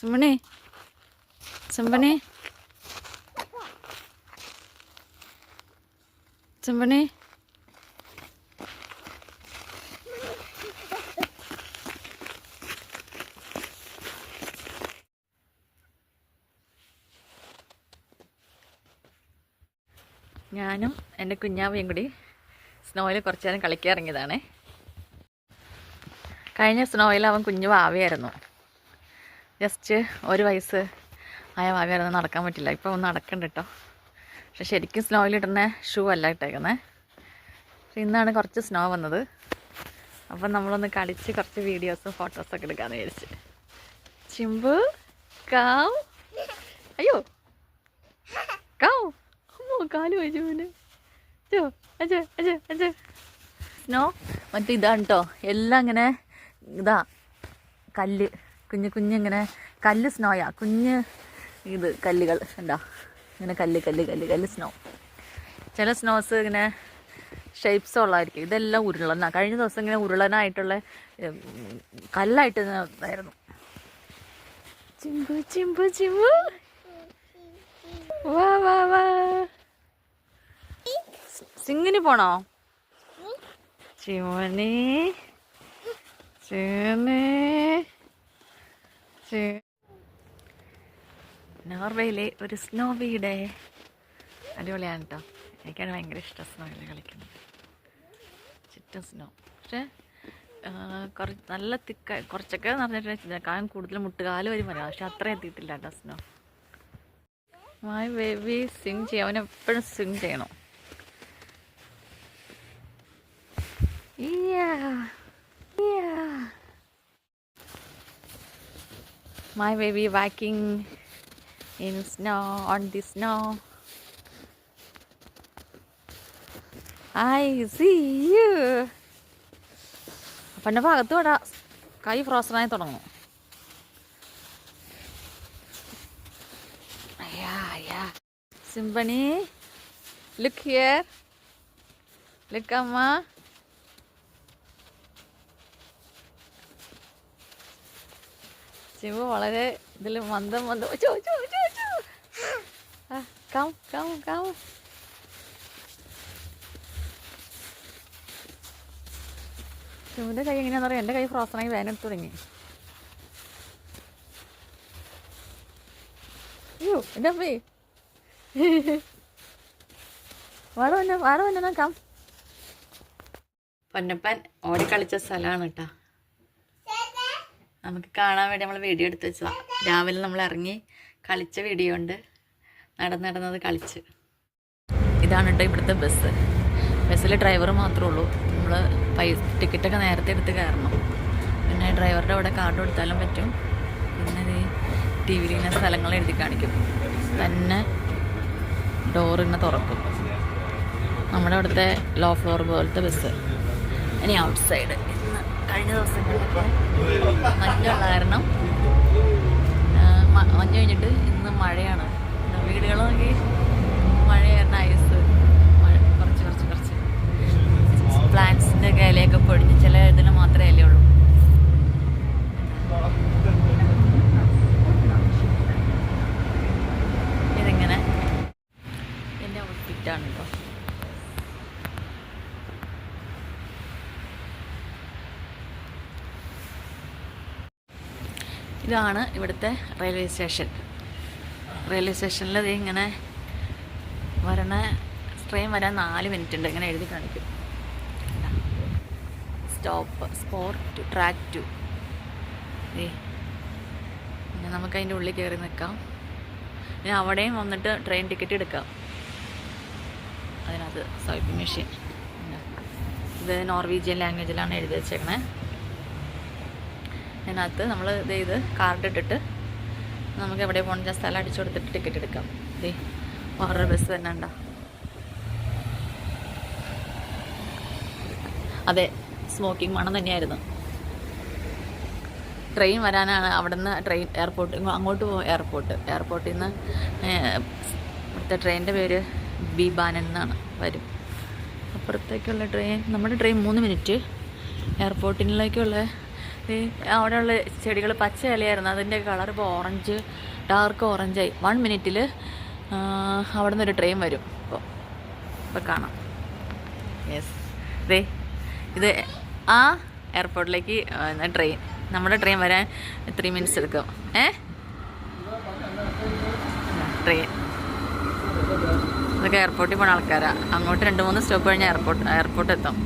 സുമണി സുമ്പണേ സുമ്പണേ ഞാനും എന്റെ കുഞ്ഞാവയും കൂടി സ്നോയിൽ കുറച്ച് നേരം കളിക്കാൻ ഇറങ്ങിയതാണ്. കഴിഞ്ഞ സ്നോയിൽ അവൻ കുഞ്ഞു വാവയായിരുന്നു ജസ്റ്റ് ഒരു വയസ്സ് ആയ വാവയായിരുന്നു നടക്കാൻ പറ്റില്ല. ഇപ്പോൾ ഒന്ന് നടക്കണ്ട കേട്ടോ പക്ഷെ ശരിക്കും സ്നോയിലിടുന്ന ഷൂ അല്ല ഇട്ടേക്കുന്നത് പക്ഷെ ഇന്നാണ് കുറച്ച് സ്നോ വന്നത്. അപ്പം നമ്മളൊന്ന് കളിച്ച് കുറച്ച് വീഡിയോസും ഫോട്ടോസൊക്കെ എടുക്കാമെന്ന് വിചാരിച്ച്. ചിമ്പു കാവ്. അയ്യോ. കാവ്. അമ്മോ കാൽ വെച്ചു പിന്നെ അജോ അജോ അജോ അജോ സ്നോ മറ്റേ ഇതാണ് കേട്ടോ എല്ലാം ഇങ്ങനെ ഇതാ. കല്ല്. കുഞ്ഞു കുഞ്ഞിങ്ങനെ കല്ല് സ്നോയാ കുഞ്ഞ് ഇത് കല്ലുകൾ എന്താ ഇങ്ങനെ കല്ല് കല്ല് കല്ല് കല്ല് സ്നോ ചില സ്നോസ് ഇങ്ങനെ ഷേപ്സ് ഉള്ളതായിരിക്കും. ഇതെല്ലാം ഉരുളന. കഴിഞ്ഞ ദിവസം ഇങ്ങനെ ഉരുളനായിട്ടുള്ള കല്ലായിട്ട് ആയിരുന്നു. ഇതായിരുന്നു ചിമ്പു ചിമ്പു ചിമ്പു. വാ വാ വാ. സിംഗിന് പോണോ? ചിമണി ചിമണി നോർവേയിലെ ഒരു സ്നോ വീട് അടിപൊളിയാണ് കേട്ടോ എനിക്കാണ് ഭയങ്കര ഇഷ്ടം സ്നോയിൽ കളിക്കുന്നത്. ചുറ്റും സ്നോ. പക്ഷേ കുറച്ച് നല്ല തിക്ക കുറച്ചൊക്കെ നിറഞ്ഞിട്ട് കാലം കൂടുതൽ മുട്ടുകാൽ വരാം പക്ഷെ അത്ര എത്തിയിട്ടില്ല കേട്ടോ സ്നോ. മൈ ബേബി സിങ് ചെയ്യും. അവൻ എപ്പോഴും സിങ് ചെയ്യണം. Yeah. Yeah. My baby walking in snow on the snow. I see you. അപ്പന്റെ ഭാഗത്ത് വിടാ. കൈ ഫ്രോസനായി തുടങ്ങും. അയ്യാ അയ്യാ. സിംബണി ലുക്ക് ഹിയർ ലുക്ക് അമ്മ. ശിവ വളരെ ഇതിൽ മന്ദം മന്ദം. ചോ ചോ ചോ ചോ. കം കം കം എങ്ങനെയാണെന്ന് പറയാം എന്റെ കൈ ഫ്രോസണായി വേനെടുത്ത് തുടങ്ങി. അയ്യോ എന്റെ അമ്മേ. വേറെ വന്നെ വേറെ വന്നെ നോക്കാം പൊന്നപ്പൻ ഓടിക്കളിച്ച സ്ഥലമാണ് കേട്ടോ. നമുക്ക് കാണാൻ വേണ്ടി നമ്മൾ വീഡിയോ എടുത്ത് വെച്ചതാ. രാവിലെ നമ്മൾ ഇറങ്ങി കളിച്ച വീഡിയോ ഉണ്ട്. നടന്ന് നടന്നത് കളിച്ച്. ഇതാണ് കേട്ടോ ഇവിടുത്തെ ബസ് ബസ്സിൽ ഡ്രൈവർ മാത്രമേ ഉള്ളൂ. നമ്മൾ പൈസ ടിക്കറ്റൊക്കെ നേരത്തെ എടുത്ത് കയറണം. പിന്നെ ഡ്രൈവറുടെ അവിടെ കാർഡ് കൊടുത്താലും പറ്റും. പിന്നെ ഈ ടി വിയിൽ ഇങ്ങനെ സ്ഥലങ്ങൾ എഴുതി കാണിക്കും. തന്നെ ഡോർ ഇങ്ങനെ തുറക്കും. നമ്മുടെ അവിടുത്തെ ലോ ഫ്ലോർ പോലത്തെ ബസ് ഇനി ഔട്ട് സൈഡ് കഴിഞ്ഞ ദിവസങ്ങളിലൊക്കെ മഞ്ഞുള്ള കാരണം. മഞ്ഞ് കഴിഞ്ഞിട്ട് ഇന്ന് മഴയാണ്. വീടുകളൊക്കെ നോക്കി മഴ കാരണം ഐസ് മഴ കുറച്ച് കുറച്ച് കുറച്ച് പ്ലാന്റ്സിന്റെ ഒക്കെ ഇലയൊക്കെ പൊഴിഞ്ഞ് ചില ഇതിന് മാത്രമേ ഇലയുള്ളൂ ഇതിങ്ങനെ എന്റെ ഔട്ട്ഫിറ്റാണ് കേട്ടോ ഇതാണ് ഇവിടുത്തെ റെയിൽവേ സ്റ്റേഷൻ റെയിൽവേ സ്റ്റേഷനിൽ ഇത് ഇങ്ങനെ വരണ ട്രെയിൻ വരാൻ നാല് മിനിറ്റ് ഉണ്ട്. ഇങ്ങനെ എഴുതി കാണിക്കും. സ്റ്റോപ്പ് സ്പോർ ടു ട്രാക്ക് ടു ഏ പിന്നെ നമുക്ക് അതിന്റെ ഉള്ളിൽ കയറി നിൽക്കാം. പിന്നെ അവിടെയും വന്നിട്ട് ട്രെയിൻ ടിക്കറ്റ് എടുക്കാം. അതിനകത്ത് സ്വൈപ്പിംഗ് മെഷീൻ ഇത് നോർവീജിയൻ ലാംഗ്വേജിലാണ് എഴുതി വെച്ചേക്കണേ. അതിനകത്ത് നമ്മൾ ഇത് ചെയ്ത് കാർഡ് ഇട്ടിട്ട് നമുക്ക് എവിടെ പോകണമെന്ന് സ്ഥലം അടിച്ചു കൊടുത്തിട്ട് ടിക്കറ്റ് എടുക്കാം. ദേ വേറൊരു ബസ് തന്നെ ഉണ്ടോ? അതെ സ്മോക്കിംഗ് മണം തന്നെയായിരുന്നു. ട്രെയിൻ വരാനാണ് അവിടെ നിന്ന് ട്രെയിൻ എയർപോർട്ട് അങ്ങോട്ട് പോകും എയർപോർട്ട് എയർപോർട്ടിൽ നിന്ന് ഇവിടുത്തെ ട്രെയിനിന്റെ പേര് ബിബാനൻ എന്നാണ് വരും. അപ്പുറത്തേക്കുള്ള ട്രെയിൻ നമ്മുടെ ട്രെയിൻ മൂന്ന് മിനിറ്റ് എയർപോർട്ടിലേക്കുള്ള അവിടെയുള്ള ചെടികൾ പച്ച ഇലയായിരുന്നു. അതിന്റെ കളർ ഇപ്പോൾ ഓറഞ്ച് ഡാർക്ക് ഓറഞ്ചായി വൺ മിനിറ്റിൽ അവിടെ നിന്നൊരു ട്രെയിൻ വരും. ഇപ്പോൾ ഇപ്പോൾ കാണാം. യെസ് ദേ ഇത് ആ എയർപോർട്ടിലേക്ക് ട്രെയിൻ നമ്മുടെ ട്രെയിൻ വരാൻ ത്രീ മിനിറ്റ്സ് എടുക്കും. ഏ? ട്രെയിൻ ഇതൊക്കെ എയർപോർട്ടിൽ പോണ ആൾക്കാരാണ് അങ്ങോട്ട് രണ്ട് മൂന്ന് സ്റ്റോപ്പ് കഴിഞ്ഞാൽ എയർപോർട്ട് എയർപോർട്ട് എത്തും.